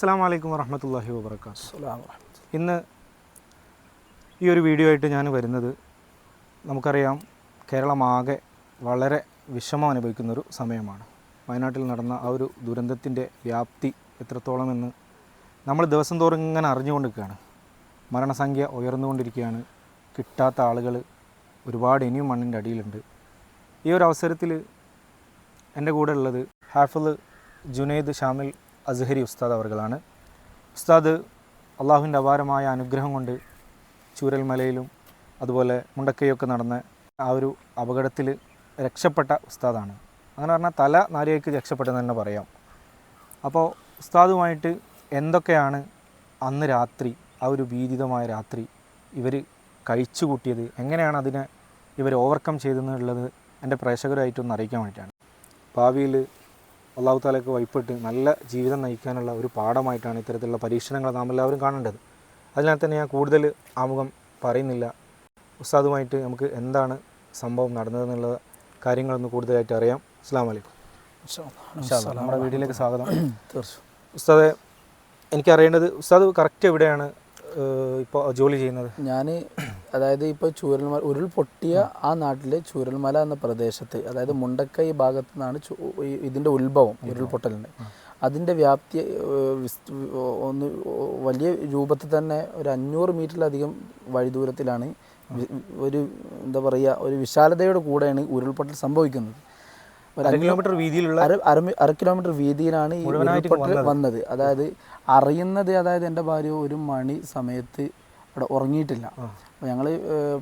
അസ്സാം വലൈക്കും വറഹമത്തല്ലാഹി വാബർക്കാത്തു ഇന്ന് ഈ ഒരു വീഡിയോ ആയിട്ട് ഞാൻ വരുന്നത് നമുക്കറിയാം കേരളമാകെ വളരെ വിഷമം അനുഭവിക്കുന്നൊരു സമയമാണ്. വയനാട്ടിൽ നടന്ന ആ ഒരു ദുരന്തത്തിന്റെ വ്യാപ്തി എത്രത്തോളം എന്ന് നമ്മൾ ദിവസം തോറും ഇങ്ങനെ അറിഞ്ഞുകൊണ്ടിരിക്കുകയാണ്. മരണസംഖ്യ ഉയർന്നുകൊണ്ടിരിക്കുകയാണ്. കിട്ടാത്ത ആളുകൾ ഒരുപാട് ഇനിയും മണ്ണിന്റെ അടിയിലുണ്ട്. ഈ ഒരു അവസരത്തിൽ എന്റെ കൂടെ ഉള്ളത് ഹാഫിൾ ജുനൈദ് ഷാമിൽ അസ്ഹരി ഉസ്താദ് അവർകളാണ്. ഉസ്താദ് അള്ളാഹുവിന്റെ അപാരമായ അനുഗ്രഹം കൊണ്ട് ചൂരൽമലയിലും അതുപോലെ മുണ്ടക്കയൊക്കെ നടന്ന ആ ഒരു അപകടത്തിൽ രക്ഷപ്പെട്ട ഉസ്താദാണ്. അങ്ങനെ പറഞ്ഞാൽ തല നാരിയേക്ക് രക്ഷപ്പെട്ടെന്ന് തന്നെ പറയാം. അപ്പോൾ ഉസ്താദുമായിട്ട് എന്തൊക്കെയാണ് അന്ന് രാത്രി ആ ഒരു ഭീതിതമായ രാത്രി ഇവർ കഴിച്ചു കൂട്ടിയത് എങ്ങനെയാണ് അതിനെ ഇവർ ഓവർകം ചെയ്തെന്നുള്ളത് എന്റെ പ്രേക്ഷകരായിട്ടൊന്ന് അറിയിക്കാൻ വേണ്ടിയിട്ടാണ്. ഭാവിയിൽ അള്ളാഹു താലയ്ക്ക് വൈപ്പിട്ട് നല്ല ജീവിതം നയിക്കാനുള്ള ഒരു പാഠമായിട്ടാണ് ഇത്തരത്തിലുള്ള പരീക്ഷണങ്ങൾ നാം എല്ലാവരും കാണേണ്ടത്. അതിനാൽ തന്നെ ഞാൻ കൂടുതൽ ആമുഖം പറയുന്നില്ല. ഉസ്താദുമായിട്ട് നമുക്ക് എന്താണ് സംഭവം നടന്നതെന്നുള്ള കാര്യങ്ങളൊന്ന് കൂടുതലായിട്ട് അറിയാം. അസ്സാം വലൈക്കും നമ്മുടെ വീട്ടിലേക്ക് സ്വാഗതം. തീർച്ചയായും. ഉസ്താദെ എനിക്കറിയേണ്ടത് ഉസ്താദ് കറക്റ്റ് എവിടെയാണ് ഇപ്പോൾ ജോലി ചെയ്യുന്നത്? ഞാൻ അതായത് ഇപ്പോൾ ചൂരൽമല ഉരുൾ പൊട്ടിയ ആ നാട്ടിലെ ചൂരൽമല എന്ന പ്രദേശത്ത് അതായത് മുണ്ടക്കൈ ഭാഗത്തു നിന്നാണ് ഇതിന്റെ ഉത്ഭവം ഉരുൾപൊട്ടലിന്റെ അതിന്റെ വ്യാപ്തി ഒന്ന് വലിയ രൂപത്തിൽ തന്നെ ഒരു അഞ്ഞൂറ് മീറ്ററിലധികം വഴി ദൂരത്തിലാണ് ഒരു എന്താ പറയുക ഒരു വിശാലതയുടെ കൂടെയാണ് ഉരുൾപൊട്ടൽ സംഭവിക്കുന്നത്. അര കിലോമീറ്റർ വീതിയിലുള്ള അര കിലോമീറ്റർ വീതിയിലാണ് ഈ ഉരുൾപൊട്ടൽ വന്നത്. അതായത് അറിയുന്നത് അതായത് എന്റെ ഭാര്യ ഒരു മണി സമയത്ത് അവിടെ ഉറങ്ങിയിട്ടില്ല. ഞങ്ങൾ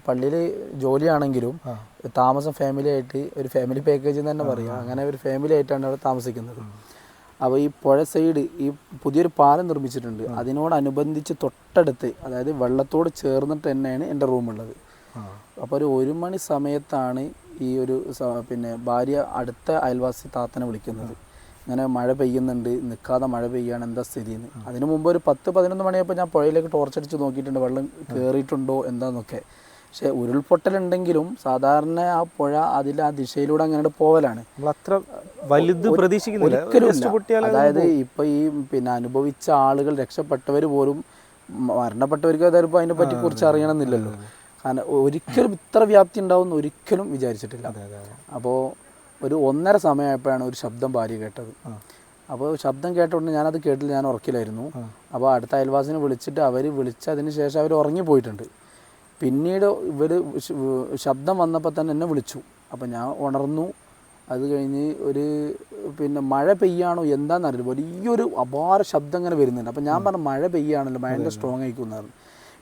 പള്ളിയിൽ ജോലിയാണെങ്കിലും താമസം ഫാമിലി ആയിട്ട് ഒരു ഫാമിലി പാക്കേജ് എന്ന് തന്നെ പറയാം. അങ്ങനെ ഒരു ഫാമിലി ആയിട്ടാണ് അവിടെ താമസിക്കുന്നത്. അപ്പോൾ ഈ പുഴ സൈഡ് ഈ പുതിയൊരു പാലം നിർമ്മിച്ചിട്ടുണ്ട്. അതിനോടനുബന്ധിച്ച് തൊട്ടടുത്ത് അതായത് വെള്ളത്തോട് ചേർന്നിട്ട് തന്നെയാണ് എന്റെ റൂമുള്ളത് അപ്പോൾ ഒരു ഒരു മണി സമയത്താണ് ഈ ഒരു പിന്നെ ഭാര്യ അടുത്ത അയൽവാസി താത്തനെ വിളിക്കുന്നത്. ഇങ്ങനെ മഴ പെയ്യുന്നുണ്ട് നിൽക്കാതെ മഴ പെയ്യാണ് എന്താ സ്ഥിതിന്ന്. അതിനു മുമ്പ് ഒരു പത്ത് പതിനൊന്ന് മണിയപ്പോൾ ഞാൻ പുഴയിലേക്ക് ടോർച്ചടിച്ച് നോക്കിയിട്ടുണ്ട് വെള്ളം കയറിയിട്ടുണ്ടോ എന്താന്നൊക്കെ. പക്ഷേ ഉരുൾപൊട്ടലുണ്ടെങ്കിലും സാധാരണ ആ പുഴ അതിൽ ആ ദിശയിലൂടെ അങ്ങനെ പോവലാണ്. അത്ര വലുത് പ്രതീക്ഷിക്കുന്നില്ല. അതായത് ഇപ്പൊ ഈ പിന്നെ അനുഭവിച്ച ആളുകൾ രക്ഷപ്പെട്ടവർ പോലും മരണപ്പെട്ടവർക്ക് ഇപ്പൊ അതിനെ പറ്റി കുറിച്ച് അറിയണമെന്നില്ലല്ലോ. കാരണം ഒരിക്കലും ഇത്ര വ്യാപ്തി ഉണ്ടാവും ഒരിക്കലും വിചാരിച്ചിട്ടില്ല. അപ്പോൾ ഒരു ഒന്നര സമയമായപ്പോഴാണ് ഒരു ശബ്ദം ഭാര്യ കേട്ടത്. അപ്പോൾ ശബ്ദം കേട്ടോണ്ട് ഞാനത് കേട്ടില്ല ഞാൻ ഉറക്കിലായിരുന്നു അപ്പോൾ അടുത്ത അയൽവാസിനെ വിളിച്ചിട്ട് അവർ വിളിച്ചതിന് ശേഷം അവർ ഉറങ്ങിപ്പോയിട്ടുണ്ട് പിന്നീട് ഇവർ ശബ്ദം വന്നപ്പോൾ തന്നെ എന്നെ വിളിച്ചു. അപ്പോൾ ഞാൻ ഉണർന്നു. അത് കഴിഞ്ഞ് ഒരു പിന്നെ മഴ പെയ്യാണോ എന്താണെന്നറിയില്ല വലിയൊരു അപാര ശബ്ദം ഇങ്ങനെ വരുന്നുണ്ട്. അപ്പോൾ ഞാൻ പറഞ്ഞു മഴ പെയ്യാണല്ലോ ഭയങ്കര സ്ട്രോങ് ആയിക്കുന്നായിരുന്നു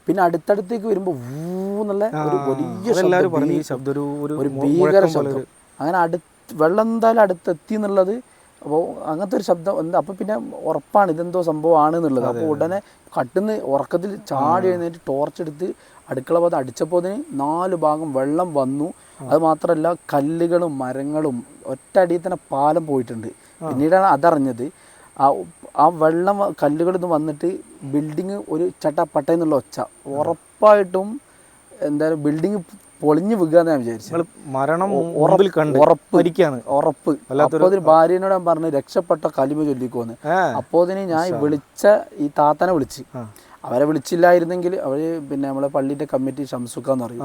പിന്നെ അടുത്തടുത്തേക്ക് വരുമ്പോൾ വൂ എന്നുള്ള ഒരു വലിയ ശബ്ദം, ഒരു ഭീകര ശബ്ദം. അങ്ങനെ അടുത്ത് വെള്ളം എന്തായാലും അടുത്തെത്തി എന്നുള്ളത് അപ്പോൾ അങ്ങനത്തെ ഒരു ശബ്ദം എന്താ അപ്പോൾ പിന്നെ ഉറപ്പാണ് ഇതെന്തോ സംഭവമാണ് എന്നുള്ളത്. അപ്പോൾ ഉടനെ കട്ടുന്ന് ഉറക്കത്തിൽ ചാടി എഴുന്നേറ്റ് ടോർച്ച് എടുത്ത് അടുക്കള ഭാഗത്ത് അടിച്ചപ്പോൾ അതിന് നാല് ഭാഗം വെള്ളം വന്നു. അത് മാത്രമല്ല കല്ലുകളും മരങ്ങളും ഒറ്റ അടിയിൽ തന്നെ പാലം പോയിട്ടുണ്ട്. പിന്നീടാണ് അതറിഞ്ഞത്. ആ ആ വെള്ളം കല്ലുകളിൽ നിന്ന് വന്നിട്ട് ബിൽഡിങ് ഒരു ചട്ടപ്പട്ട എന്നുള്ള ഒച്ച. ഉറപ്പായിട്ടും എന്തായാലും ബിൽഡിങ് പൊളിഞ്ഞു വീകാന്ന് ഞാൻ വിചാരിച്ചു. മരണം കണ്ട് ഉറപ്പ് അപ്പോ അതിന് ഭാര്യനോട് ഞാൻ പറഞ്ഞു രക്ഷപ്പെട്ട കലിമ ചൊല്ലിക്കോന്ന്. അപ്പോ അതിന് ഞാൻ വിളിച്ച ഈ താത്തനെ വിളിച്ച്. അവരെ വിളിച്ചില്ലായിരുന്നെങ്കിൽ അവർ പിന്നെ നമ്മളെ പള്ളിന്റെ കമ്മിറ്റി ഷംസുക്ക എന്ന് പറയും.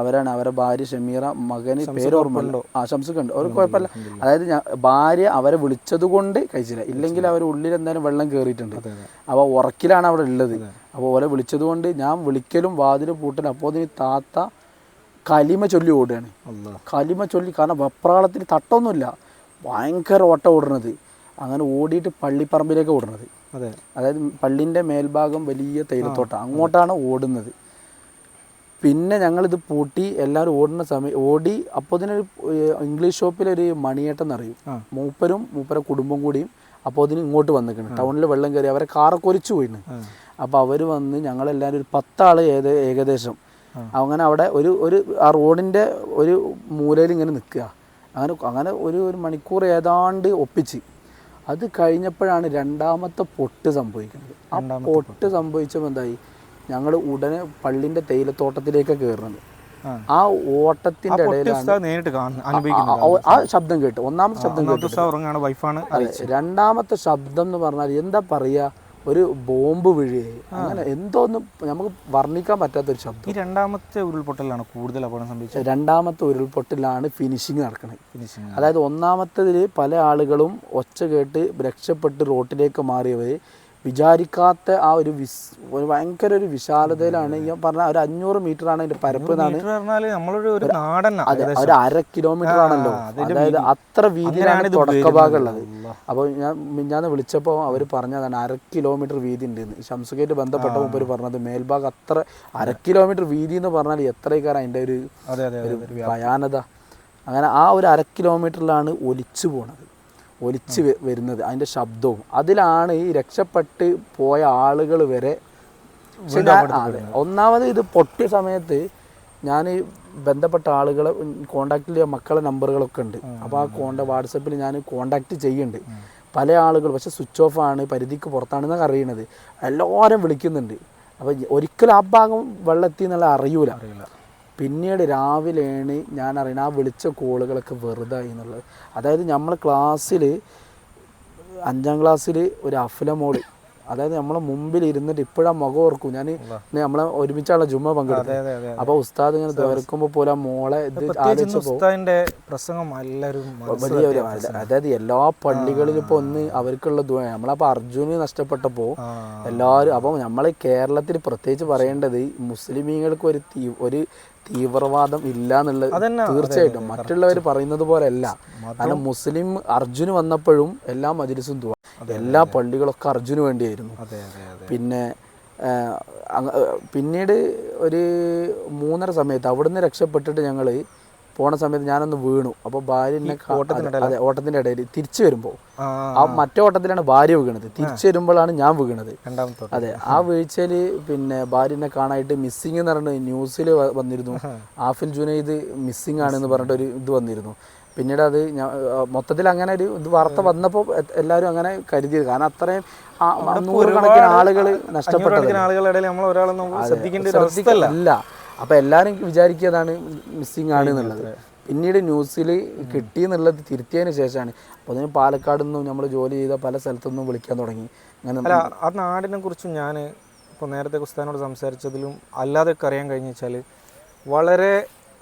അവരാണ് അവരെ ഭാര്യ ഷമീറ മകന് പേര് ആ ശംസുഖ ഉണ്ട്. അവർക്ക് കുഴപ്പമില്ല. അതായത് ഭാര്യ അവരെ വിളിച്ചത് കൊണ്ട് കഴിച്ചില്ല. ഇല്ലെങ്കിൽ അവർ ഉള്ളിൽ എന്തായാലും വെള്ളം കയറിയിട്ടുണ്ട് അപ്പോൾ ഉറക്കിലാണ് അവിടെ ഉള്ളത്. അപ്പോൾ ഓലെ വിളിച്ചത് കൊണ്ട് ഞാൻ വിളിക്കലും വാതിൽ പൂട്ടലും. അപ്പോൾ അതിന് താത്ത കലിമ ചൊല്ലി ഓടുകയാണ്. കലിമ ചൊല്ലി കാരണം വെപ്രാളത്തിൽ തട്ടൊന്നുമില്ല. ഭയങ്കര ഓട്ടം ഓടുന്നത്. അങ്ങനെ ഓടിയിട്ട് പള്ളിപ്പറമ്പിലേക്ക് ഓടുന്നത്. അതെ. അതായത് പള്ളിന്റെ മേൽഭാഗം വലിയ തേയിലത്തോട്ടം. അങ്ങോട്ടാണ് ഓടുന്നത്. പിന്നെ ഞങ്ങളിത് പൂട്ടി എല്ലാവരും ഓടുന്ന സമയം ഓടി അപ്പോൾ ഇതിനൊരു ഇംഗ്ലീഷ് ഷോപ്പിലൊരു മണിയേട്ടൻ എന്നറിയും. മൂപ്പരും മൂപ്പര കുടുംബം കൂടിയും അപ്പോൾ അതിന് ഇങ്ങോട്ട് വന്നിരിക്കണം ടൗണിൽ വെള്ളം കയറി അവരെ കാറൊക്കെ ഒലിച്ചു പോയിന്. അപ്പോൾ അവർ വന്ന് ഞങ്ങളെല്ലാവരും ഒരു പത്താൾ ഏത് ഏകദേശം അങ്ങനെ അവിടെ ഒരു ഒരു ആ റോഡിന്റെ ഒരു മൂലയിൽ ഇങ്ങനെ നിൽക്കുക. അങ്ങനെ അങ്ങനെ ഒരു ഒരു മണിക്കൂർ ഏതാണ്ട് ഒപ്പിച്ച്. അത് കഴിഞ്ഞപ്പോഴാണ് രണ്ടാമത്തെ പൊട്ട് സംഭവിക്കുന്നത്. ആ പൊട്ട് സംഭവിച്ചപ്പോൾ എന്തായി? ഞങ്ങൾ ഉടനെ പള്ളിന്റെ തേയിലത്തോട്ടത്തിലേക്ക് കയറുന്നത് ആ. ഓട്ടത്തിന്റെ ആ- ശബ്ദം കേട്ടു. ഒന്നാമത്തെ ശബ്ദം കേട്ടു രണ്ടാമത്തെ ശബ്ദം എന്ന് പറഞ്ഞാൽ എന്താ പറയുക? ഒരു ബോംബ് വീഴുകയും അങ്ങനെ എന്തോന്നും നമുക്ക് വർണിക്കാൻ പറ്റാത്ത ഒരു ശബ്ദം. ഈ രണ്ടാമത്തെ ഉരുൾപൊട്ടലാണ് കൂടുതൽ അപകടം സംഭവിച്ചത്. രണ്ടാമത്തെ ഉരുൾപൊട്ടലാണ് ഫിനിഷിങ് നടക്കുന്നത് ഫിനിഷിങ് അതായത് ഒന്നാമത്തതിൽ പല ആളുകളും ഒച്ച കേട്ട് രക്ഷപ്പെട്ട് റോട്ടിലേക്ക് മാറിയവർ വിചാരിക്കാത്ത ആ ഒരു വിസ് ഒരു ഭയങ്കര ഒരു വിശാലതയിലാണ്. ഈ പറഞ്ഞ ഒരു അഞ്ഞൂറ് മീറ്റർ ആണ് അതിന്റെ പരപ്പ് എന്നാണ് ഒരു നാടൻ അതെ ഒരു അര കിലോമീറ്റർ ആണല്ലോ അതായത് അത്ര വീതിയിലാണ് തുടക്കഭാഗമുള്ളത് അപ്പോൾ ഞാൻ മിഞ്ഞാന്ന് വിളിച്ചപ്പോൾ അവർ പറഞ്ഞതാണ് അര കിലോമീറ്റർ വീതി ഉണ്ട് ഷംസുഖായിട്ട് ബന്ധപ്പെട്ട മുമ്പ് പറഞ്ഞത് മേൽഭാഗം അത്ര അര കിലോമീറ്റർ വീതി എന്ന് പറഞ്ഞാൽ എത്രയൊക്കെയാണ് അതിന്റെ ഒരു അതെ അതെ ഒരു ഭയാനത. അങ്ങനെ ആ ഒരു അര കിലോമീറ്ററിലാണ് ഒലിച്ചു പോണത്. ഒലിച്ച് വരുന്നത് അതിന്റെ ശബ്ദവും. അതിലാണ് ഈ രക്ഷപ്പെട്ട് പോയ ആളുകൾ വരെ. ഒന്നാമത് ഇത് പൊട്ടിയ സമയത്ത് ഞാൻ ബന്ധപ്പെട്ട ആളുകളെ കോണ്ടാക്ട് ചെയ്യാൻ മക്കളെ നമ്പറുകളൊക്കെ ഉണ്ട്. അപ്പോൾ ആ കോണ്ട വാട്സപ്പിൽ ഞാൻ കോണ്ടാക്ട് ചെയ്യുന്നുണ്ട്. പല ആളുകൾ പക്ഷെ സ്വിച്ച് ഓഫ് ആണ് പരിധിക്ക് പുറത്താണെന്നൊക്കെ അറിയണത്. എല്ലാവരും വിളിക്കുന്നുണ്ട്. അപ്പോൾ ഒരിക്കലും ആ ഭാഗം വെള്ളത്തി എന്നുള്ള അറിയൂല. അറിയില്ല. പിന്നീട് രാവിലെയാണ് ഞാൻ അറിയണ ആ വിളിച്ച കോളുകളൊക്കെ വെറുതെ എന്നുള്ളത്. അതായത് നമ്മൾ ക്ലാസ്സിൽ അഞ്ചാം ക്ലാസ്സിൽ ഒരു അഫ്ല മോൾ. അതായത് നമ്മളെ മുമ്പിൽ ഇരുന്നിട്ട് ഇപ്പോഴാ മുഖം ഓർക്കും. ഞാൻ നമ്മളെ ഒരുമിച്ചുള്ള ജുമ്മ പങ്കെടുത്തത്. അപ്പോൾ ഉസ്താദ് ഇങ്ങനെ തീർക്കുമ്പോ പോലെ മോളെ ഇത് പ്രസംഗം അതായത് എല്ലാ പള്ളികളിലും ഇപ്പൊ ഒന്ന് അവർക്കുള്ള ദുഃഖ നമ്മളപ്പോ അർജുന് നഷ്ടപ്പെട്ടപ്പോ എല്ലാരും എല്ലാവരും അപ്പൊ നമ്മളെ കേരളത്തിൽ പ്രത്യേകിച്ച് പറയേണ്ടത് മുസ്ലിമീങ്ങൾക്ക് ഒരു ഒരു തീവ്രവാദം ഇല്ല എന്നുള്ളത് തീർച്ചയായിട്ടും മറ്റുള്ളവർ പറയുന്നത് പോലെ അല്ല കാരണം മുസ്ലിം അർജുന് വന്നപ്പോഴും എല്ലാ മജിലിസും ദുആ എല്ലാ പള്ളികളൊക്കെ അർജുന് വേണ്ടിയായിരുന്നു. പിന്നെ പിന്നീട് ഒരു മൂന്നര സമയത്ത് അവിടുന്ന് രക്ഷപ്പെട്ടിട്ട് ഞങ്ങൾ പോണ സമയത്ത് ഞാനൊന്ന് വീണു. അപ്പോൾ ഭാര്യ എന്നെ അതെ ഓട്ടത്തിന്റെ ഇടയിൽ തിരിച്ചു വരുമ്പോൾ ആ മറ്റേ ഓട്ടത്തിലാണ് ഭാര്യ വീണത്. തിരിച്ചു വരുമ്പോഴാണ് ഞാൻ വീണത്. അതെ ആ വീഴ്ചയിൽ പിന്നെ ഭാര്യ എന്നെ കാണാനായിട്ട് മിസ്സിങ് എന്ന് പറഞ്ഞിട്ട് ന്യൂസിൽ വന്നിരുന്നു. ആഫിൽ ജുനൈദ് മിസ്സിങ് ആണെന്ന് പറഞ്ഞിട്ട് ഒരു ഇത് വന്നിരുന്നു. പിന്നീട് അത് മൊത്തത്തിൽ അങ്ങനെ ഒരു ഇത് വാർത്ത വന്നപ്പോൾ എല്ലാവരും അങ്ങനെ കരുതിയത്. കാരണം അത്രയും നൂറുകണക്കിന് ആളുകൾ നഷ്ടപ്പെട്ടത്. ആളുകളുടെ ഇടയിൽ നമ്മൾ ഒരാളെ നമ്മൾ ശ്രദ്ധിക്കേണ്ട ഒരു അവസ്ഥയല്ല അല്ല അപ്പൊ എല്ലാരും വിചാരിക്കുന്നതാണ് മിസ്സിങ് ആണ് എന്നുള്ളത്. പിന്നീട് ന്യൂസിൽ കിട്ടി എന്നുള്ളത് തിരുത്തിയതിന് ശേഷമാണ്. അപ്പോൾ അതിന് പാലക്കാട് നിന്നും നമ്മൾ ജോലി ചെയ്ത പല സ്ഥലത്തുനിന്നും വിളിക്കാൻ തുടങ്ങി. അങ്ങനെ ആ നാടിനെ കുറിച്ച് ഞാൻ ഇപ്പോൾ നേരത്തെ കുസ്താനോട് സംസാരിച്ചതിലും അല്ലാതെ അറിയാൻ കഴിഞ്ഞ വെച്ചാൽ വളരെ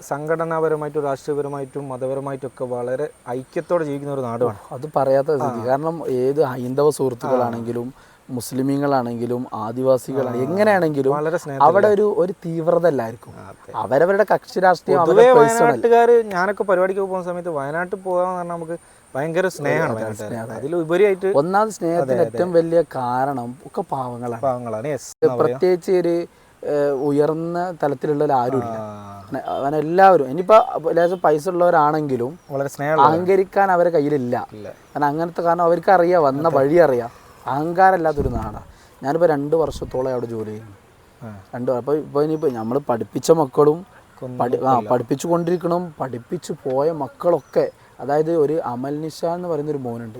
സംഘടനാപരമായിട്ടും രാഷ്ട്രീയപരമായിട്ടും മതപരമായിട്ടും ഒക്കെ വളരെ ഐക്യത്തോടെ ജീവിക്കുന്ന ഒരു നാടാണ് അത് പറയാത്ത സ്ഥിതി. കാരണം ഏത് ഹൈന്ദവ സുഹൃത്തുക്കളാണെങ്കിലും മുസ്ലിമീങ്ങളാണെങ്കിലും ആദിവാസികളാണ് എങ്ങനെയാണെങ്കിലും അവിടെ ഒരു ഒരു തീവ്രത അല്ലായിരിക്കും അവരവരുടെ കക്ഷി രാഷ്ട്രീയം വയനാട്ടുകാർ ഞാനൊക്കെ പരിപാടിക്ക് പോകുന്ന സമയത്ത് വയനാട്ടിൽ പോകാന്ന് പറഞ്ഞാൽ നമുക്ക് ഭയങ്കര സ്നേഹമാണ് അതിലുപരിയായിട്ട് ഒന്നാമത് സ്നേഹത്തിന് ഏറ്റവും വലിയ കാരണം ഒക്കെ പാവങ്ങളാണ്. പാവങ്ങളാണ്. പ്രത്യേകിച്ച് ഒരു ഉയർന്ന തലത്തിലുള്ള ആരുമില്ല. അങ്ങനെ- എല്ലാവരും ഇനിയിപ്പോ ലേശം പൈസ ഉള്ളവരാണെങ്കിലും വളരെ അഹങ്കരിക്കാൻ അവരെ കയ്യിലില്ല. കാരണം അങ്ങനത്തെ കാരണം അവർക്ക് അറിയാം വന്ന വഴി അറിയാം. അഹങ്കാരമില്ലാത്തൊരു നാടാണ് ഞാനിപ്പോൾ രണ്ട് വർഷത്തോളം അവിടെ ജോലി ചെയ്യുന്നു. രണ്ട് അപ്പോൾ ഇപ്പോൾ ഇനിയിപ്പോൾ നമ്മൾ പഠിപ്പിച്ച മക്കളും പഠി ആ പഠിപ്പിച്ചു കൊണ്ടിരിക്കണം പഠിപ്പിച്ചു പോയ മക്കളൊക്കെ അതായത് ഒരു അമൽ നിഷ എന്ന് പറയുന്ന ഒരു മോനുണ്ട്.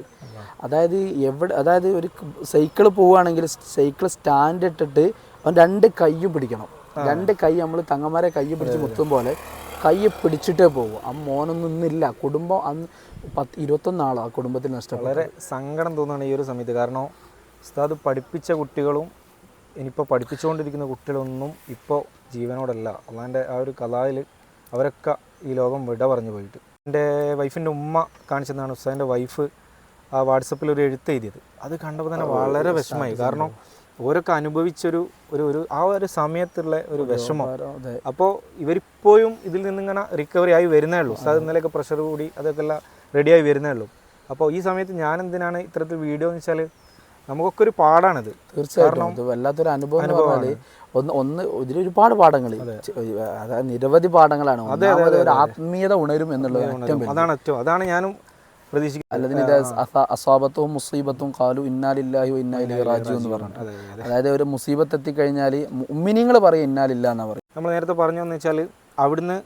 അതായത് എവിടെ അതായത് ഒരു സൈക്കിൾ പോവുകയാണെങ്കിൽ സൈക്കിൾ സ്റ്റാൻഡ് ഇട്ടിട്ട് അവൻ രണ്ട് കൈയും പിടിക്കണം. രണ്ട് കൈ നമ്മൾ തങ്ങന്മാരെ കൈ പിടിച്ച് മുത്തും പോലെ കൈ പിടിച്ചിട്ടേ പോകും ആ മോനൊന്നും ഇന്നില്ല. കുടുംബം അന്ന് പത്ത് ഇരുപത്തൊന്നാളോ ആ കുടുംബത്തിൽ നഷ്ടപ്പെട്ടു വളരെ സങ്കടം തോന്നുകയാണ് ഈ ഒരു സമയത്ത്. കാരണം ഉസ്താദ് പഠിപ്പിച്ച കുട്ടികളും ഇനിയിപ്പോൾ പഠിപ്പിച്ചുകൊണ്ടിരിക്കുന്ന കുട്ടികളൊന്നും ഇപ്പോൾ ജീവനോടല്ല. അള്ളാന്റെ ആ ഒരു കലായിൽ അവരൊക്കെ ഈ ലോകം വിട പറഞ്ഞു പോയിട്ട്. എന്റെ വൈഫിന്റെ ഉമ്മ കാണിച്ചതാണ് ഉസ്താദിന്റെ വൈഫ് ആ വാട്സപ്പിൽ ഒരു എഴുത്ത് എഴുതിയത്. അത് കണ്ടപ്പോൾ തന്നെ വളരെ വിഷമമായി. കാരണം ഓരൊക്കെ അനുഭവിച്ചൊരു ഒരു ഒരു ആ ഒരു സമയത്തുള്ള ഒരു വിഷമം. അപ്പോൾ ഇവരിപ്പോഴും ഇതിൽ നിന്നിങ്ങനെ റിക്കവറി ആയി വരുന്നേ ഉള്ളൂ. ഉസ്താദ് ഇന്നലെയൊക്കെ പ്രഷർ കൂടി അതൊക്കെ എല്ലാം റെഡിയായി വരുന്നേ ഉള്ളൂ. അപ്പോൾ ഈ സമയത്ത് ഞാൻ എന്തിനാണ് ഇത്തരത്തിൽ വീഡിയോ എന്ന് വെച്ചാൽ നമുക്കൊക്കെ ഒരു പാടാണിത്. തീർച്ചയായിട്ടും. ഇത് വല്ലാത്തൊരു അനുഭവം എന്ന് പറഞ്ഞാൽ ഒന്ന് ഒന്ന് ഇതിൽ ഒരുപാട് പാഠങ്ങൾ അതായത് നിരവധി പാഠങ്ങളാണ്. ഒരു ആത്മീയത ഉണരും എന്നുള്ളത് ഏറ്റവും അതാണ് ഏറ്റവും അതാണ് ഞാനും അസാബത്തും മുസീബത്തും കാലു ഇന്നാലില്ലാഹു ഇന്നാലി റാജു എന്ന് അതെ അതായത് ഒരു മുസീബത്ത് എത്തിക്കഴിഞ്ഞാൽ ഉമ്മിനിങ്ങൾ പറയും ഇന്നാലില്ല എന്നാ പറയും. നമ്മൾ നേരത്തെ പറഞ്ഞു വെച്ചാൽ അവിടുന്ന്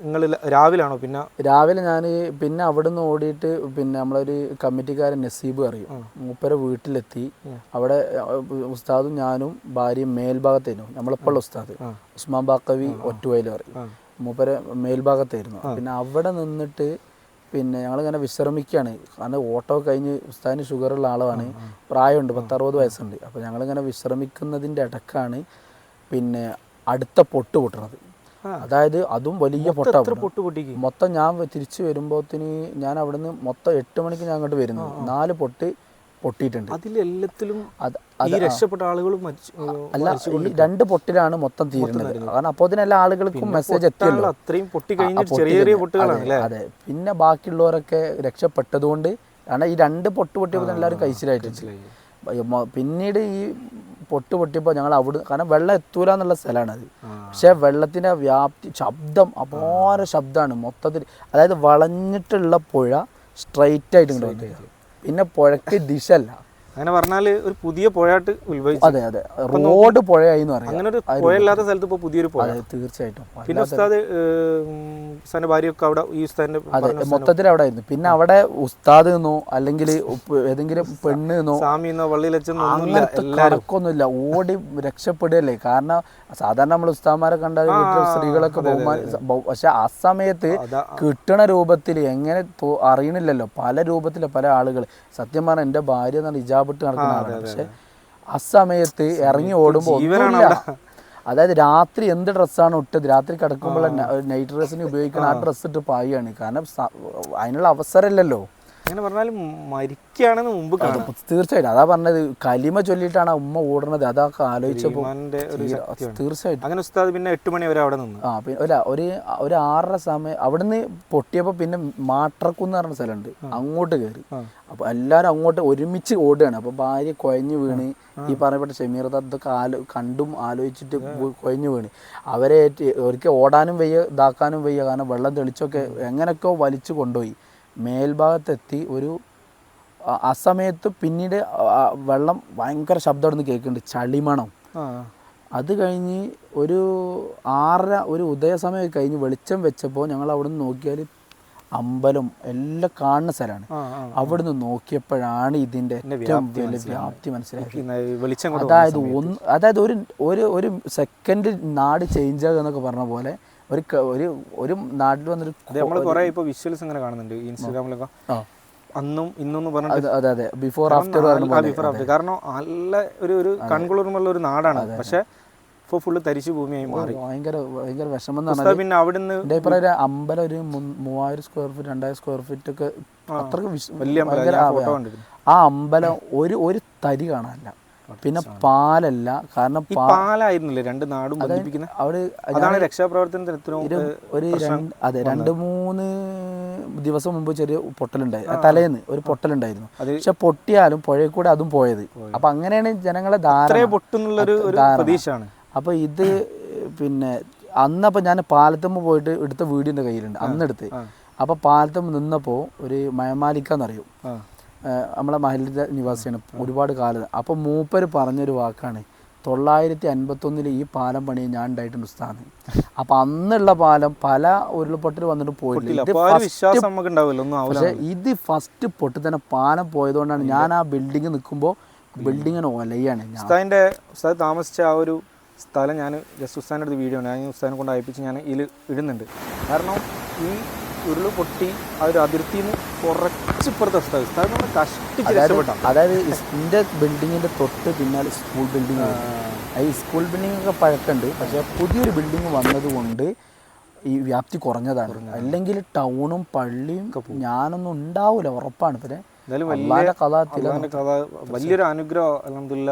നിങ്ങൾ രാവിലാണോ? പിന്നെ രാവിലെ ഞാൻ പിന്നെ അവിടെ നിന്ന് ഓടിയിട്ട് പിന്നെ നമ്മളൊരു കമ്മിറ്റിക്കാരൻ നസീബ് അറിയും. മൂപ്പര വീട്ടിലെത്തി. അവിടെ ഉസ്താദും ഞാനും ഭാര്യയും മേൽഭാഗത്തായിരുന്നു. നമ്മളെപ്പോഴും ഉസ്താദ്. ഉസ്മാൻ ബാക്കവി ഒറ്റുവയൽ പറയും. മൂപ്പര മേൽഭാഗത്തായിരുന്നു. പിന്നെ അവിടെ നിന്നിട്ട് പിന്നെ ഞങ്ങളിങ്ങനെ വിശ്രമിക്കുകയാണ്. കാരണം ഓട്ടോ കഴിഞ്ഞ് ഉസ്താദിന് ഷുഗറുള്ള ആളാണ്. പ്രായമുണ്ട് പത്തറുപത് വയസ്സുണ്ട്. അപ്പോൾ ഞങ്ങളിങ്ങനെ വിശ്രമിക്കുന്നതിന്റെ ഇടക്കാണ് പിന്നെ അടുത്ത പൊട്ട് പൊട്ടുന്നത്. അതായത് അതും വലിയ പൊട്ട പൊട്ട് പൊട്ടിക്ക് മൊത്തം ഞാൻ തിരിച്ചു വരുമ്പോത്തിന് ഞാൻ അവിടുന്ന് മൊത്തം എട്ട് മണിക്ക് ഞാൻ അങ്ങോട്ട് വരുന്നു. നാല് പൊട്ട് പൊട്ടിയിട്ടുണ്ട്. അതിലെല്ലാത്തിലും രക്ഷപ്പെട്ട ആളുകളും അല്ല ഈ രണ്ട് പൊട്ടിലാണ് മൊത്തം തീരുന്നത്. കാരണം അപ്പോൾ എല്ലാ ആളുകൾക്കും മെസ്സേജ് എത്തിയല്ലോ അത്രയും പൊട്ടി കഴിഞ്ഞ ചെറിയ ചെറിയ. പൊട്ടുകളാണ് അതെ, പിന്നെ ബാക്കിയുള്ളവരൊക്കെ രക്ഷപ്പെട്ടതുകൊണ്ട് കാരണം ഈ രണ്ട് പൊട്ട് പൊട്ടിയപ്പോൾ എല്ലാവരും കഴിച്ചിലായിട്ട് പിന്നീട് ഈ പൊട്ട് പൊട്ടിയപ്പോൾ ഞങ്ങൾ അവിടെ കാരണം വെള്ളം എത്തൂല എന്നുള്ള സ്ഥലമാണ് അത് പക്ഷേ വെള്ളത്തിന്റെ വ്യാപ്തി ശബ്ദം അപാര ശബ്ദമാണ്. മൊത്തത്തിൽ അതായത് വളഞ്ഞിട്ടുള്ള പുഴ സ്ട്രൈറ്റ് ആയിട്ട് ഇങ്ങോട്ട് പിന്നെ പുഴയ്ക്ക് ദിശല്ല അങ്ങനെ പറഞ്ഞാൽ ഒരു പുതിയ പുഴയായിട്ട് ഉത്ഭവിച്ചു. അതെ അതെ. റോഡ് പുഴയായി അങ്ങനെ ഒരു പുഴയില്ലാത്ത സ്ഥലത്ത് ഇപ്പൊ പുതിയൊരു പുഴ. അതെ തീർച്ചയായിട്ടും. പിന്നെ ഉസ്താദ് ഉസ്താദിന്റെ ഭാര്യയൊക്കെ അവിടെ ഈ ഉസ്താദിന്റെ അതെ മൊത്തത്തിൽ അവിടെ ആയിരുന്നു. പിന്നെ അവിടെ ഉസ്താദ് എന്നോ അല്ലെങ്കിൽ ഏതെങ്കിലും പെണ്ണ് എന്നോ സ്വാമി എന്നോ അങ്ങനത്തെ കണക്കൊന്നുമില്ല. ഓടി രക്ഷപ്പെടുകയല്ലേ? കാരണം സാധാരണ നമ്മൾ ഉസ്താദ്മാരെ കണ്ടാൽ സ്ത്രീകളൊക്കെ ബഹുമാനം ബഹു- പക്ഷെ ആ സമയത്ത് കിട്ടണ രൂപത്തിൽ എങ്ങനെ അറിയണില്ലല്ലോ. പല രൂപത്തിലെ പല ആളുകൾ സത്യം പറഞ്ഞാൽ എന്റെ ഭാര്യ എന്നാണ് ഇജാബിട്ട് നടക്കുന്ന ആളാണ്. പക്ഷെ ആ സമയത്ത് ഇറങ്ങി ഓടുമ്പോൾ അതായത് രാത്രി എന്ത് ഡ്രസ്സാണ് ഇട്ടത്? രാത്രി കിടക്കുമ്പോൾ നൈറ്റ് ഡ്രസ്സിന് ഉപയോഗിക്കുന്ന ആ ഡ്രസ്സ് ഇട്ട് പായാണ് കാരണം അതിനുള്ള അവസരമില്ലല്ലോ. അങ്ങനെ പറഞ്ഞാലും മരിക്കുകയാണെന്ന് മുമ്പ് കാണും. തീർച്ചയായിട്ടും. അതാ പറഞ്ഞത്. കലിമ ചൊല്ലിയിട്ടാണ് ഉമ്മ ഓടുന്നത്. അതൊക്കെ ആലോചിച്ചപ്പോൾ തീർച്ചയായിട്ടും. അങ്ങനെ ഉസ്താദ് പിന്നെ എട്ട് മണി വരെ അവിടെ നിന്ന്. ആ പിന്നെ അല്ല ഒരു ഒരു ആറര സമയം അവിടുന്ന് പൊട്ടിയപ്പോൾ പിന്നെ മാട്രക്കുന്ന് പറഞ്ഞ സ്ഥലമുണ്ട്. അങ്ങോട്ട് കയറി അപ്പോൾ എല്ലാവരും അങ്ങോട്ട് ഒരുമിച്ച് ഓടുകയാണ്. അപ്പോൾ ഭാര്യ കുഴഞ്ഞു വീണ്. ഈ പറയപ്പെട്ട ഷമീർ അതൊക്കെ ആലോ കണ്ടും ആലോചിച്ചിട്ട് കൊഴഞ്ഞു വീണ്. അവരെ ഒരിക്കൽ ഓടാനും വയ്യ ഇതാക്കാനും വയ്യ. കാരണം വെള്ളം തെളിച്ചൊക്കെ എങ്ങനെയൊക്കെ വലിച്ചു കൊണ്ടുപോയി. മേൽഭാഗത്തെത്തി ഒരു ആ- സമയത്ത് പിന്നീട് വെള്ളം ഭയങ്കര ശബ്ദം അവിടെ നിന്ന് കേൾക്കുന്നുണ്ട്. ചളിമണം. അത് കഴിഞ്ഞ് ഒരു ആറര ഒരു ഉദയസമയം കഴിഞ്ഞ് വെളിച്ചം വെച്ചപ്പോൾ ഞങ്ങൾ അവിടെ നിന്ന് നോക്കിയാൽ അമ്പലം എല്ലാം കാണുന്ന സ്ഥലമാണ്. അവിടെ നിന്ന് നോക്കിയപ്പോഴാണ് ഇതിന്റെ ഏറ്റവും വലിയ വ്യാപ്തി മനസ്സിലാക്കി അതായത് ഒന്ന് അതായത് ഒരു ഒരു ഒരു സെക്കൻഡ് നാട് ചേഞ്ച് ആകുക എന്നൊക്കെ പറഞ്ഞ പോലെ ഒരു ഒരു ഒരു നാട്ടിൽ വന്നൊരു നമ്മൾ കുറേ ഇപ്പോൾ വിഷ്വൽസ് ഇങ്ങനെ കാണുന്നുണ്ട് ഇൻസ്റ്റാഗ്രാമിലൊക്കെ. അന്നും ഇന്നും പറഞ്ഞിട്ട് അതെ അതെ ബിഫോർ ആഫ്റ്റർ ബിഫോർ ആഫ്റ്റർ. കാരണം നല്ല ഒരു ഒരു കൺകുളിർമുള്ള ഒരു നാടാണ്. പക്ഷെ ഇപ്പൊ ഫുള്ള് തരിശു ഭൂമിയായി മാറി. ഭയങ്കര ഭയങ്കര വിഷമം എന്ന് പറഞ്ഞാൽ പിന്നെ അവിടുന്ന് എന്റെ ഒരു അമ്പലം ഒരു മൂവായിരം സ്ക്വയർ ഫീറ്റ് രണ്ടായിരം സ്ക്വയർ ഫീറ്റ് ഒക്കെ അത്രയ്ക്ക് വലിയ. ആ അമ്പലം ഒരു ഒരു തരി കാണാനില്ല. പിന്നെ പാലല്ല. കാരണം പാലായിരുന്നില്ലേ? രണ്ട് നാടും ബന്ധിപ്പിക്കുന്ന? അവിടെ അതാണ് രക്ഷാപ്രവർത്തനത്തിന് ഒരു അതെ രണ്ട് മൂന്ന് ദിവസം മുമ്പ് ചെറിയ പൊട്ടലുണ്ടായി. തലേന്ന് ഒരു പൊട്ടലുണ്ടായിരുന്നു. പക്ഷെ പൊട്ടിയാലും പുഴയിൽ കൂടെ അതും പോയത്. അപ്പൊ അങ്ങനെയാണ് ജനങ്ങളെ പ്രതീക്ഷയാണ്. അപ്പൊ ഇത് പിന്നെ അന്നപ്പോൾ ഞാൻ പാലത്തുമ്പ് പോയിട്ട് എടുത്ത വീടിന്റെ കയ്യിലുണ്ട്. അന്നെടുത്ത്. അപ്പോൾ പാലത്തുമ്പ് നിന്നപ്പോൾ ഒരു മയമാലിക്കാന്നറിയും. നമ്മളെ മഹലിന്റെ നിവാസിയാണ് ഒരുപാട് കാലം. അപ്പോൾ മൂപ്പര് പറഞ്ഞൊരു വാക്കാണ് തൊള്ളായിരത്തി അൻപത്തൊന്നിൽ ഈ പാലം പണി ഞാൻ ഉണ്ടായിട്ടുണ്ട് ഉസ്താദ്. അപ്പൊ അന്നുള്ള പാലം പല ഉരുൾപൊട്ടൽ വന്നിട്ട് പോയിട്ടില്ല പക്ഷേ ഇത് ഫസ്റ്റ് പൊട്ടി തന്നെ പാലം പോയതുകൊണ്ടാണ് ഞാൻ ആ ബിൽഡിംഗ് നിൽക്കുമ്പോൾ ബിൽഡിങ്ങിന് ഒലയാണ് ഉസ്താദിന്റെ ഉസ്താദ് താമസിച്ച ആ ഒരു സ്ഥലം ഞാൻ ജസ്റ്റ് ഉസ്താദിന്റെ അടുത്ത് വീഡിയോ ഞാൻ ഈ ഉസ്താദിനെ കൊണ്ട് അയപ്പിച്ച് ഞാൻ ഇതിൽ ഇടുന്നുണ്ട്. കാരണം ഈ ഉരുൾപൊട്ടി ആ ഒരു അതിർത്തിയിൽ നിന്ന് കുറച്ചിപ്പുറത്തെ ഇപ്പുറത്തെ കഷ്ടിച്ച് അതായത് എന്റെ ബിൽഡിങ്ങിന്റെ തൊട്ട് പിന്നാലെ സ്കൂൾ ബിൽഡിംഗ് ഈ സ്കൂൾ ബിൽഡിംഗ് ഒക്കെ പഴക്കമുണ്ട് പക്ഷേ പുതിയൊരു ബിൽഡിംഗ് വന്നതുകൊണ്ട് ഈ വ്യാപ്തി കുറഞ്ഞതാണ്. അല്ലെങ്കിൽ ടൗണും പള്ളിയും ഞാനൊന്നും ഉണ്ടാവില്ല ഉറപ്പാണ്. പിന്നെ വലിയൊരു അനുഗ്രഹം അലഹമില്ല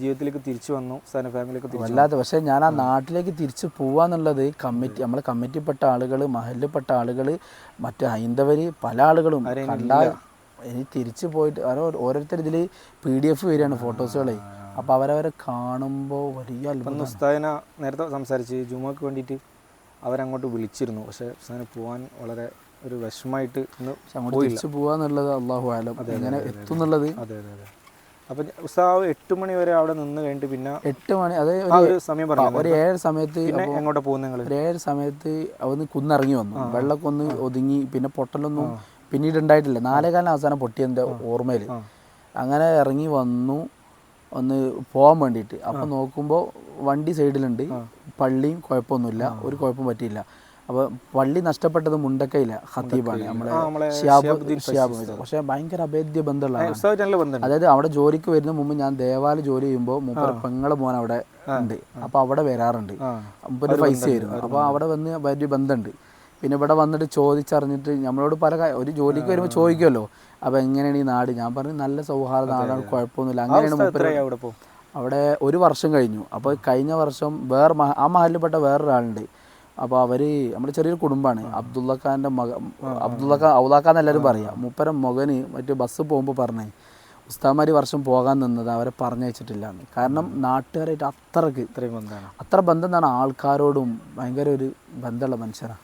ജീവിതത്തിലേക്ക് തിരിച്ചു വന്നു തിരിച്ചു വല്ലാതെ പക്ഷേ ഞാൻ ആ നാട്ടിലേക്ക് തിരിച്ചു പോവാന്നുള്ളത് കമ്മിറ്റി നമ്മളെ കമ്മിറ്റിപ്പെട്ട ആളുകൾ മഹലിൽപ്പെട്ട ആളുകൾ മറ്റു ഹൈന്ദവര് പല ആളുകളും കണ്ടാൽ ഇനി തിരിച്ചു പോയിട്ട് ഓരോ ഓരോരുത്തർ ഇതിൽ പി ഡി എഫ് വരികയാണ് ഫോട്ടോസുകളെ. അപ്പോൾ അവരവരെ കാണുമ്പോൾ വലിയ ഉസ്താദിനെ നേരത്തെ സംസാരിച്ച് ജുമക്ക് വേണ്ടിയിട്ട് അവരങ്ങോട്ട് വിളിച്ചിരുന്നു. പക്ഷേ ഉസ്താദിന് പോകാൻ വളരെ ഒരു വിഷമമായിട്ട് ഇന്ന് അങ്ങോട്ട് തിരിച്ചു പോവാന്നുള്ളത് അള്ളാഹു ആലം അങ്ങനെ എത്തും എന്നുള്ളത് അതെ അതെ അതെ. അപ്പം ഉസ്താവ് എട്ട് മണി വരെ അവിടെ നിന്ന് കഴിഞ്ഞിട്ട് പിന്നെ എട്ട് മണി അത് ഒരു സമയം പറഞ്ഞു ഒരു ഏഴ് സമയത്ത് എങ്ങോട്ട് പോകുന്ന നിങ്ങൾ ഒരു ഏഴ് സമയത്ത് അവിടുന്ന് കുന്നിറങ്ങി വന്നു. വെള്ളമൊക്കെ ഒന്ന് ഒതുങ്ങി പിന്നെ പൊട്ടലൊന്നും പിന്നീട് ഉണ്ടായിട്ടില്ല. നാലേകാലിന് അവസാനം പൊട്ടിയതിന്റെ ഓർമ്മയിൽ അങ്ങനെ ഇറങ്ങി വന്നു ഒന്ന് പോകാൻ വേണ്ടിയിട്ട്. അപ്പം നോക്കുമ്പോൾ വണ്ടി സൈഡിലുണ്ട്. പള്ളിയും കുഴപ്പമൊന്നുമില്ല. ഒരു കുഴപ്പം പറ്റിയില്ല. അപ്പോൾ പള്ളി നഷ്ടപ്പെട്ടത് മുണ്ടക്കയില ഹത്തീബാണ് നമ്മളെ ഷിയാബ് പക്ഷേ ഭയങ്കര അഭേദ്യ ബന്ധമുള്ള അതായത് അവിടെ ജോലിക്ക് വരുന്ന മുമ്പ് ഞാൻ ദേവാലയ ജോലി ചെയ്യുമ്പോൾ മൂപ്പര പെങ്ങളെ മോൻ അവിടെ ഉണ്ട്. അപ്പോൾ അവിടെ വരാറുണ്ട്. മുമ്പ് പൈസ ആയിരുന്നു. അപ്പോൾ അവിടെ വന്ന് വലിയ ബന്ധമുണ്ട്. പിന്നെ ഇവിടെ വന്നിട്ട് ചോദിച്ചറിഞ്ഞിട്ട് നമ്മളോട് പല ഒരു ജോലിക്ക് വരുമ്പോൾ ചോദിക്കുമല്ലോ അപ്പോൾ എങ്ങനെയാണ് ഈ നാട്? ഞാൻ പറഞ്ഞു നല്ല സൗഹാർദ്ദ നാടാണ് കുഴപ്പമൊന്നുമില്ല. അങ്ങനെയാണ് മൂപ്പര് അവിടെ ഒരു വർഷം കഴിഞ്ഞു. അപ്പോൾ കഴിഞ്ഞ വർഷം വേറെ ആ ആ മഹലിൽപ്പെട്ട വേറൊരാളുണ്ട്. അപ്പോൾ അവർ നമ്മുടെ ചെറിയൊരു കുടുംബമാണ്. അബ്ദുള്ളഖാന്റെ മക അബ്ദുള്ള ഖാൻ അബ്ദുള്ളഖാൻ ഖാൻ എല്ലാവരും പറയാം. മുപ്പര മകന് മറ്റു ബസ് പോകുമ്പോൾ പറഞ്ഞേ ഉസ്താമാരി വർഷം പോകാൻ നിന്നത് അവരെ പറഞ്ഞയച്ചിട്ടില്ല കാരണം നാട്ടുകാരായിട്ട് അത്രയ്ക്ക് ഇത്രയും ബന്ധമാണ്. അത്ര ബന്ധം എന്താണ് ആൾക്കാരോടും ഭയങ്കര ഒരു ബന്ധമുള്ള മനുഷ്യനാണ്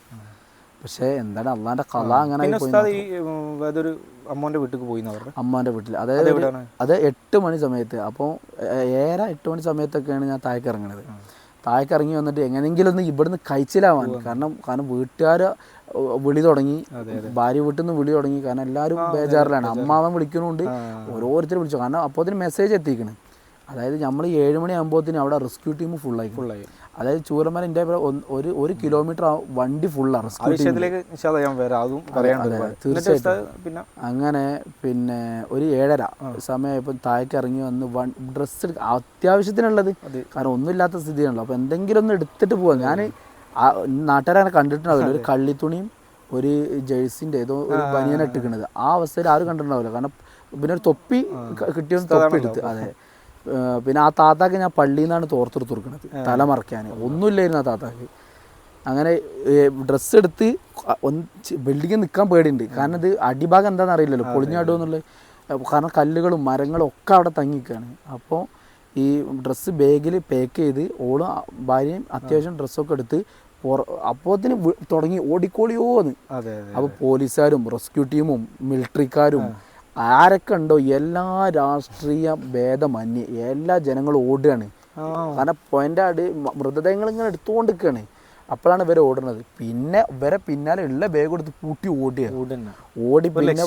പക്ഷേ എന്താണ് അള്ളാന്റെ കഥ അങ്ങനെ അതൊരു അമ്മോന്റെ വീട്ടിൽ പോയി പറഞ്ഞു വീട്ടിൽ അതായത് അത് എട്ട് മണി സമയത്ത്. അപ്പോൾ ഏറെ എട്ട് മണി സമയത്തൊക്കെയാണ് ഞാൻ താഴേക്ക് ഇറങ്ങണത്. താഴേക്ക് ഇറങ്ങി വന്നിട്ട് എങ്ങനെയെങ്കിലും ഒന്ന് ഇവിടുന്ന് കഴിച്ചിലാവാൻ. കാരണം കാരണം വീട്ടുകാർ വിളി തുടങ്ങി. ഭാര്യ വീട്ടിൽ നിന്ന് വിളി തുടങ്ങി. കാരണം എല്ലാവരും ബേജാറിലാണ്. അമ്മാവൻ വിളിക്കുന്നുണ്ട് ഓരോരുത്തരും വിളിച്ചു. കാരണം അപ്പോൾ അതിന് മെസ്സേജ് എത്തിക്കണം. അതായത് നമ്മൾ ഏഴ് മണി ആകുമ്പോഴത്തേന് അവിടെ റെസ്ക്യൂ ടീം ഫുള്ളായി ഫുള്ളായി അതായത് ചൂരമല എന്റെ ഒരു ഒരു കിലോമീറ്റർ വണ്ടി ഫുള്ളാണ് തീർച്ചയായിട്ടും. അങ്ങനെ പിന്നെ ഒരു ഏഴര സമയം ഇപ്പം താഴേക്ക് ഇറങ്ങി വന്ന് വൺ ഡ്രസ്സ് അത്യാവശ്യത്തിനുള്ളത്. കാരണം ഒന്നുമില്ലാത്ത സ്ഥിതിയാണല്ലോ. അപ്പോൾ എന്തെങ്കിലും ഒന്ന് എടുത്തിട്ട് പോവാം. ഞാൻ നാട്ടുകാരങ്ങനെ കണ്ടിട്ടുണ്ടാവില്ല. ഒരു കള്ളിത്തുണിയും ഒരു ജേഴ്സിന്റെ ഏതോ ഒരു ബനിയൻ ഇട്ടിക്കണത് ആ അവസ്ഥയിൽ ആരും കണ്ടിട്ടുണ്ടാവില്ല. കാരണം പിന്നെ ഒരു തൊപ്പി കിട്ടിയ തൊപ്പി എടുത്ത് അതെ. പിന്നെ ആ താത്താക്ക് ഞാൻ പള്ളിയിൽ നിന്നാണ് തോർത്തെടുത്ത് കൊടുക്കുന്നത് തല മറയ്ക്കാൻ ഒന്നുമില്ലായിരുന്നു ആ താത്താക്ക്. അങ്ങനെ ഡ്രസ്സ് എടുത്ത് ബിൽഡിങ്ങിൽ നിൽക്കാൻ പേടിയുണ്ട്. കാരണം ഇത് അടിഭാഗം എന്താണെന്ന് അറിയില്ലല്ലോ. പൊളിഞ്ഞാടോ എന്നുള്ളത്. കാരണം കല്ലുകളും മരങ്ങളും ഒക്കെ അവിടെ തങ്ങിക്കാണ്. അപ്പോൾ ഈ ഡ്രസ്സ് ബാഗിൽ പാക്ക് ചെയ്ത് ഓളും ഭാര്യയും അത്യാവശ്യം ഡ്രസ്സൊക്കെ എടുത്ത് അപ്പോത്തിന് തുടങ്ങി. ഓടിക്കോളിയോന്ന്. അപ്പോൾ പോലീസുകാരും റെസ്ക്യൂ ടീമും മിലിറ്ററിക്കാരും ആരൊക്കെ ഉണ്ടോ എല്ലാ രാഷ്ട്രീയ ഭേദമന്യേ എല്ലാ ജനങ്ങളും ഓടുകയാണ്. കാരണം പോയിന്റ് ആട് മൃതദേഹങ്ങൾ ഇങ്ങനെ എടുത്തുകൊണ്ട് നിൽക്കുകയാണ് അപ്പോഴാണ് ഇവരെ ഓടുന്നത്. പിന്നെ ഇവരെ പിന്നാലെ ഉള്ള ബാഗ് എടുത്ത് പൂട്ടി ഓടുക. ഓടി പിന്നെ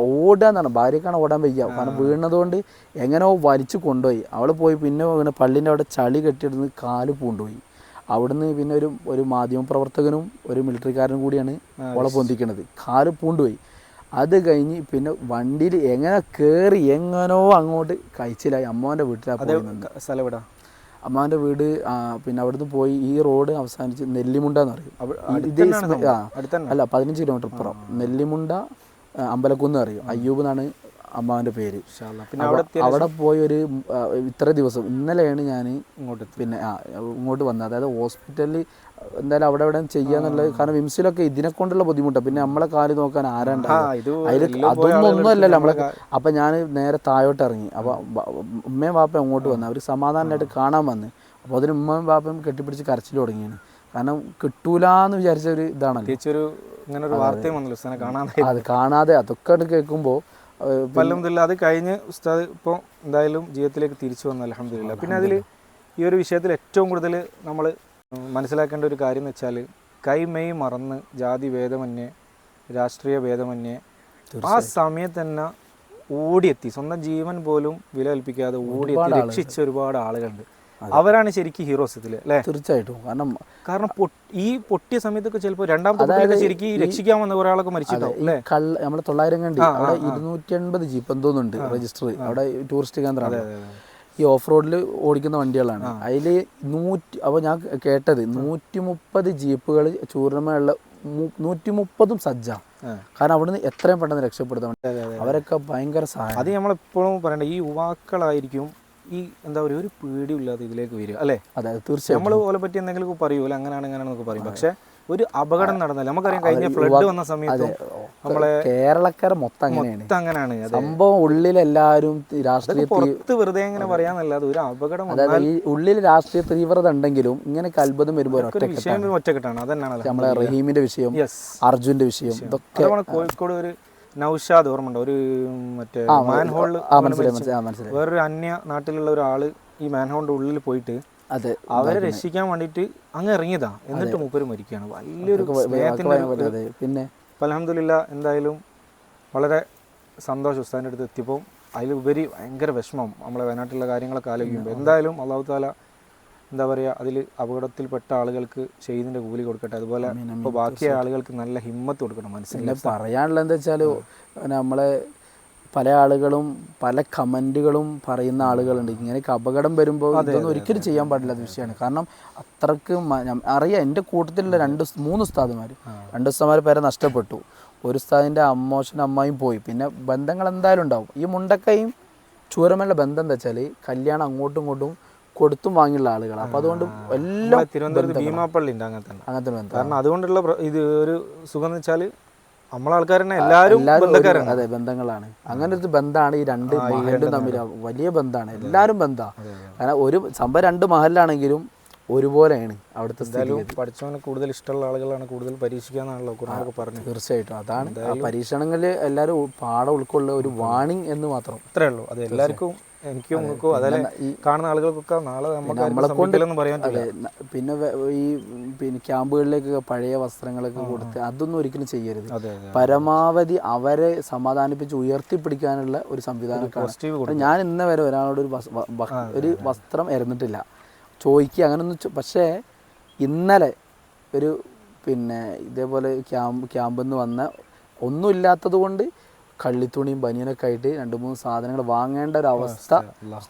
ഓടുക എന്നാണ്. ഭാര്യക്കാണ് ഓടാൻ വയ്യ. കാരണം വീണതുകൊണ്ട് എങ്ങനെയോ വലിച്ചു കൊണ്ടുപോയി. അവൾ പോയി പിന്നെ ഇങ്ങനെ പള്ളിന്റെ അവിടെ ചളി കെട്ടിയിടുന്ന് കാൽ പൂണ്ടുപോയി. അവിടുന്ന് പിന്നെ ഒരു ഒരു മാധ്യമ പ്രവർത്തകനും ഒരു മിലിറ്ററിക്കാരനും കൂടിയാണ് അവളെ പൊന്തിക്കണത്. കാൽ പൂണ്ടുപോയി. അത് കഴിഞ്ഞ് പിന്നെ വണ്ടിയിൽ എങ്ങനെ കയറി എങ്ങനോ അങ്ങോട്ട് കഴിച്ചിലായി. അമ്മാവന്റെ വീട്ടിലാണ്. സ്ഥലം ഇവിടെ അമ്മാവന്റെ വീട് പിന്നെ അവിടുന്ന് പോയി ഈ റോഡ് അവസാനിച്ച് നെല്ലിമുണ്ട എന്ന് പറയും. അല്ല പതിനഞ്ച് കിലോമീറ്റർ ഇപ്പുറം. നെല്ലിമുണ്ട അമ്പലക്കുന്ന് അറിയും അയ്യൂബ് എന്നാണ് അമ്മാവന്റെ പേര്. പിന്നെ അവിടെ പോയി ഒരു ഇത്ര ദിവസം. ഇന്നലെയാണ് ഞാൻ ഇങ്ങോട്ട് പിന്നെ ആ ഇങ്ങോട്ട് വന്നത്. അതായത് ഹോസ്പിറ്റലിൽ എന്തായാലും അവിടെ എവിടെ ചെയ്യാന്നുള്ളത് കാരണം വിംസിലൊക്കെ ഇതിനെ കൊണ്ടുള്ള ബുദ്ധിമുട്ടാണ് പിന്നെ നമ്മളെ കാൽ നോക്കാൻ ആരാണ്ട്? അതിൽ അതൊന്നും ഒന്നും അല്ലല്ലോ നമ്മളെ അപ്പൊ ഞാൻ നേരെ താഴോട്ട് ഇറങ്ങി അപ്പൊ ഉമ്മയും വാപ്പയും അങ്ങോട്ട് വന്നു അവർ സമാധാനമായിട്ട് കാണാൻ വന്ന്. അപ്പോൾ അതിന് ഉമ്മയും വാപ്പയും കെട്ടിപ്പിടിച്ച് കരച്ചിൽ തുടങ്ങിയാണ്. കാരണം കിട്ടൂലെന്ന് വിചാരിച്ച ഒരു ഇതാണ് അത്. കാണാതെ അതൊക്കെ കേൾക്കുമ്പോൾ അലഹമില്ല അത് കഴിഞ്ഞ് ഉസ്താദ് ഇപ്പോൾ എന്തായാലും ജീവിതത്തിലേക്ക് തിരിച്ചു വന്നു അലഹമില്ല പിന്നെ അതിൽ ഈ ഒരു വിഷയത്തിൽ ഏറ്റവും കൂടുതൽ നമ്മൾ മനസ്സിലാക്കേണ്ട ഒരു കാര്യം എന്ന് വെച്ചാൽ കൈമെയ് മറന്ന് ജാതി ഭേദമന്യേ രാഷ്ട്രീയ ഭേദമന്യേ ആ സമയത്ത് തന്നെ ഓടിയെത്തി. സ്വന്തം ജീവൻ പോലും വില കൽപ്പിക്കാതെ ഓടിയെത്തി. രക്ഷിച്ച ഒരുപാട് ആളുകളുണ്ട്. അവരാണ് ശരിക്കും ഹീറോസ് ഇതിൽ അല്ലേ? തീർച്ചയായിട്ടും. കാരണം കാരണം ഈ പൊട്ടിയ സമയത്തൊക്കെ ചിലപ്പോൾ രണ്ടാമത്തെ ശരിക്കും രക്ഷിക്കാൻ വന്ന ഒരാളൊക്കെ ആളൊക്കെ മരിച്ചിട്ടുണ്ടാവും ഈ അല്ലേ? കള്ള നമ്മുടെ തൊള്ളായിരം കണ്ടി. അവിടെ ഇരുന്നൂറ്റി എൺപത് ജീപ്പ് എന്തോന്നുണ്ട് രജിസ്റ്റർ അവിടെ ടൂറിസ്റ്റ് കേന്ദ്രമാണ്. ഈ ഓഫ് റോഡിൽ ഓടിക്കുന്ന വണ്ടികളാണ്. അതിൽ നൂറ്റി അപ്പോൾ ഞാൻ കേട്ടത് നൂറ്റി മുപ്പത് ജീപ്പുകൾ ചൂർണമയുള്ള നൂറ്റി മുപ്പതും സജ്ജ. കാരണം അവിടുന്ന് എത്രയും പെട്ടെന്ന് രക്ഷപ്പെടുത്താൻ അതെ, അതെ. അവരൊക്കെ ഭയങ്കര സഹായം. അത് നമ്മളെപ്പോഴും പറയണ്ട ഈ യുവാക്കളായിരിക്കും ഈ എന്താ പറയുക ഒരു പേടിയില്ലാതെ ഇതിലേക്ക് വരിക അല്ലേ? അതായത് തീർച്ചയായും നമ്മൾ പോലെ പറ്റി എന്തെങ്കിലും പറയൂല അങ്ങനെയാണ് അങ്ങനെയാണെന്നൊക്കെ പറയും. പക്ഷെ ഒരു അപകടം നടന്നില്ല? നമുക്കറിയാം കഴിഞ്ഞ ഫ്ലഡ് വന്ന സമയത്ത് നമ്മളെ കേരളക്കാരെ മൊത്തം അങ്ങനെയാണ്. അങ്ങനെയാണ്. സംഭവം ഉള്ളിലെല്ലാവരും രാഷ്ട്രീയ പുറത്ത് വെറുതെ ഇങ്ങനെ പറയാന്നല്ലാതെ ഒരു അപകടം അതായത് ഈ ഉള്ളിൽ രാഷ്ട്രീയ തീവ്രത ഉണ്ടെങ്കിലും ഇങ്ങനെ അത്ഭുതം വരുമ്പോൾ ഒറ്റക്കെട്ടാണ്. അതന്നെയാണ് നമ്മളെ റഹീമിന്റെ വിഷയം അർജുന്റെ വിഷയം ഇതൊക്കെ കോഴിക്കോട് ഒരു നൗഷാദ് ഓർമ്മ ഒരു മറ്റേ മാൻഹോളിൽ വേറൊരു അന്യ നാട്ടിലുള്ള ഒരാൾ ഈ മാൻഹോളിന്റെ ഉള്ളിൽ പോയിട്ട് അതെ അവരെ രക്ഷിക്കാൻ വേണ്ടിയിട്ട് അങ്ങ് ഇറങ്ങിയതാ. എന്നിട്ട് മൂപ്പര് മരിക്കുകയാണ്. വലിയൊരു സ്നേഹത്തിന്റെ പിന്നെ അലഹമില്ല എന്തായാലും വളരെ സന്തോഷം ഉസ്താദിന്റെ അടുത്ത് എത്തിയപ്പോൾ അതിലുപരി ഭയങ്കര വിഷമം. നമ്മളെ വയനാട്ടിലുള്ള കാര്യങ്ങളൊക്കെ ആലോചിക്കുമ്പോൾ എന്തായാലും അള്ളാഹു താല എന്താ പറയുക അതിൽ അപകടത്തിൽപ്പെട്ട ആളുകൾക്ക് ഷെയ്ദിന്റെ കൂലി കൊടുക്കട്ടെ. അതുപോലെ ഇപ്പോൾ ആളുകൾക്ക് നല്ല ഹിമ്മത്ത് കൊടുക്കണം മനസ്സിലായി. പറയാനുള്ളത് എന്താ വെച്ചാൽ നമ്മളെ പല ആളുകളും പല കമന്റുകളും പറയുന്ന ആളുകളുണ്ട്. ഇങ്ങനെയൊക്കെ അപകടം വരുമ്പോൾ ഇതൊന്നും ഒരിക്കലും ചെയ്യാൻ പാടില്ലാത്ത വിഷയമാണ്. കാരണം അത്രയ്ക്ക് അറിയാം എന്റെ കൂട്ടത്തിലുള്ള രണ്ട് മൂന്ന് ഉസ്താദുമാർ രണ്ട് ഉസ്താദുമാർ പേരെ നഷ്ടപ്പെട്ടു. ഒരു ഉസ്താദിന്റെ അമ്മോശനും അമ്മായും പോയി. പിന്നെ ബന്ധങ്ങൾ എന്തായാലും ഉണ്ടാവും. ഈ മുണ്ടക്കയും ചൂരമല്ല ബന്ധം എന്താ വെച്ചാൽ കല്യാണം അങ്ങോട്ടും ഇങ്ങോട്ടും കൊടുത്തും വാങ്ങിയുള്ള ആളുകളാണ് അപ്പോൾ അതുകൊണ്ട് എല്ലാം തിരുവനന്തപുരത്ത് ഭീമാപ്പള്ളി ഉണ്ട് അങ്ങനത്തെ തന്നെ അങ്ങനത്തെ തന്നെ കാരണം അതുകൊണ്ടുള്ള ഇത് ഒരു സുഖം എന്ന് വെച്ചാൽ നമ്മളെ എല്ലാവരും ബന്ധക്കാരാണ്. അതെ ബന്ധങ്ങളാണ്. അങ്ങനെ ഒരു ബന്ധമാണ് ഈ രണ്ട് മഹലും തമ്മിൽ വലിയ ബന്ധമാണ് എല്ലാവരും ബന്ധമാണ് കാരണം ഒരു സംഭവം രണ്ട് മഹലിലാണെങ്കിലും ഒരുപോലെയാണ് അവിടുത്തെ എന്തായാലും പഠിച്ചവന് കൂടുതൽ ഇഷ്ടമുള്ള ആളുകളാണ് കൂടുതൽ പരീക്ഷിക്കാന്നാണല്ലോ കുറവൊക്കെ പറഞ്ഞു തീർച്ചയായിട്ടും. അതാണ് പരീക്ഷണങ്ങളിൽ എല്ലാവരും പാഠം ഉൾക്കൊള്ളുക ഒരു വാണിംഗ് എന്ന് മാത്രം. അത്രേ ഉള്ളൂ. അത് എല്ലാവർക്കും എനിക്കും നിങ്ങൾക്കും ഈ കാണുന്ന ആളുകൾക്കൊക്കെ നാളെ നമ്മളെ കൊണ്ടില്ലെന്ന് പറയാൻ പിന്നെ ഈ പിന്നെ ക്യാമ്പുകളിലേക്ക് പഴയ വസ്ത്രങ്ങളൊക്കെ കൊടുത്ത് അതൊന്നും ഒരിക്കലും ചെയ്യരുത്. പരമാവധി അവരെ സമാധാനിപ്പിച്ച് ഉയർത്തിപ്പിടിക്കാനുള്ള ഒരു സംവിധാനം ഞാൻ ഇന്ന് വരെ ഒരാളോട് ഒരു ഒരു വസ്ത്രം ഇറന്നിട്ടില്ല ചോദിക്കുക അങ്ങനൊന്നും ചോ- പക്ഷേ ഇന്നലെ ഒരു പിന്നെ ഇതേപോലെ ക്യാമ്പ് ക്യാമ്പിൽ നിന്ന് വന്ന ഒന്നുമില്ലാത്തത് കൊണ്ട് കള്ളിത്തുണിയും ബനിയനൊക്കെ ആയിട്ട് രണ്ട് മൂന്ന് സാധനങ്ങൾ വാങ്ങേണ്ട ഒരു അവസ്ഥ.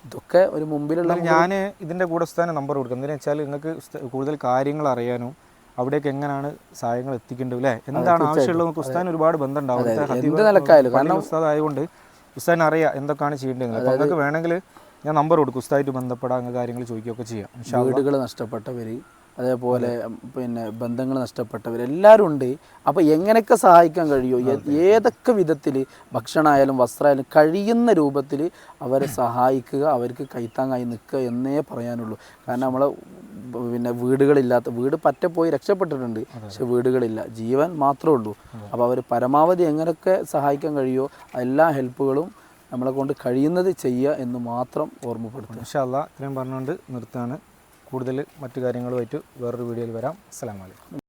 ഇതൊക്കെ ഒരു മുമ്പിലുള്ള ഞാൻ ഇതിന്റെ കൂടെ സ്ഥാനം നമ്പർ കൊടുക്കും. എന്താണെന്ന് വെച്ചാൽ നിങ്ങൾക്ക് കൂടുതൽ കാര്യങ്ങൾ അറിയാനും അവിടേക്ക് എങ്ങനെയാണ് സഹായങ്ങൾ എത്തിക്കേണ്ടത് അല്ലേ എന്താണ് ആവശ്യമുള്ളത്? ഉസ്താദിന് ഒരുപാട് ബന്ധം ഉണ്ടാവും എന്ത് നിലക്കായാലും കാരണം ഉസ്താദ് ആയതുകൊണ്ട് ഉസ്താൻ അറിയാം എന്തൊക്കെയാണ് ചെയ്യേണ്ടത് അപ്പോൾ നിങ്ങൾക്ക് വേണമെങ്കിൽ ഞാൻ നമ്പർ കൊടുക്കും ഉസ്താദായിട്ട് ബന്ധപ്പെടാൻ അങ്ങനെ കാര്യങ്ങൾ ചോദിക്കുകയൊക്കെ ചെയ്യാം. വീടുകൾ നഷ്ടപ്പെട്ടവർ അതേപോലെ പിന്നെ ബന്ധങ്ങൾ നഷ്ടപ്പെട്ടവർ എല്ലാവരും ഉണ്ട്. അപ്പോൾ എങ്ങനെയൊക്കെ സഹായിക്കാൻ കഴിയുമോ? ഏതൊക്കെ വിധത്തിൽ ഭക്ഷണമായാലും വസ്ത്രമായാലും കഴിയുന്ന രൂപത്തിൽ അവരെ സഹായിക്കുക അവർക്ക് കൈത്താങ്ങായി നിൽക്കുക എന്നേ പറയാനുള്ളൂ. കാരണം നമ്മളെ പിന്നെ വീടുകളില്ലാത്ത വീട് പറ്റ പോയി രക്ഷപ്പെട്ടിട്ടുണ്ട്. പക്ഷെ വീടുകളില്ല. ജീവൻ മാത്രമേ ഉള്ളൂ. അപ്പോൾ അവർ പരമാവധി എങ്ങനെയൊക്കെ സഹായിക്കാൻ കഴിയുമോ? എല്ലാ ഹെൽപ്പുകളും നമ്മളെ കൊണ്ട് കഴിയുന്നത് ചെയ്യുക എന്ന് മാത്രം ഓർമ്മപ്പെടുത്തുക. ഇൻഷാ അല്ലാ ഇത്രയും പറഞ്ഞുകൊണ്ട് നിർത്താണ് കൂടുതൽ മറ്റു കാര്യങ്ങളുമായിട്ട് വേറൊരു വീഡിയോയിൽ വരാം. അസ്സാം അലൈക്കും.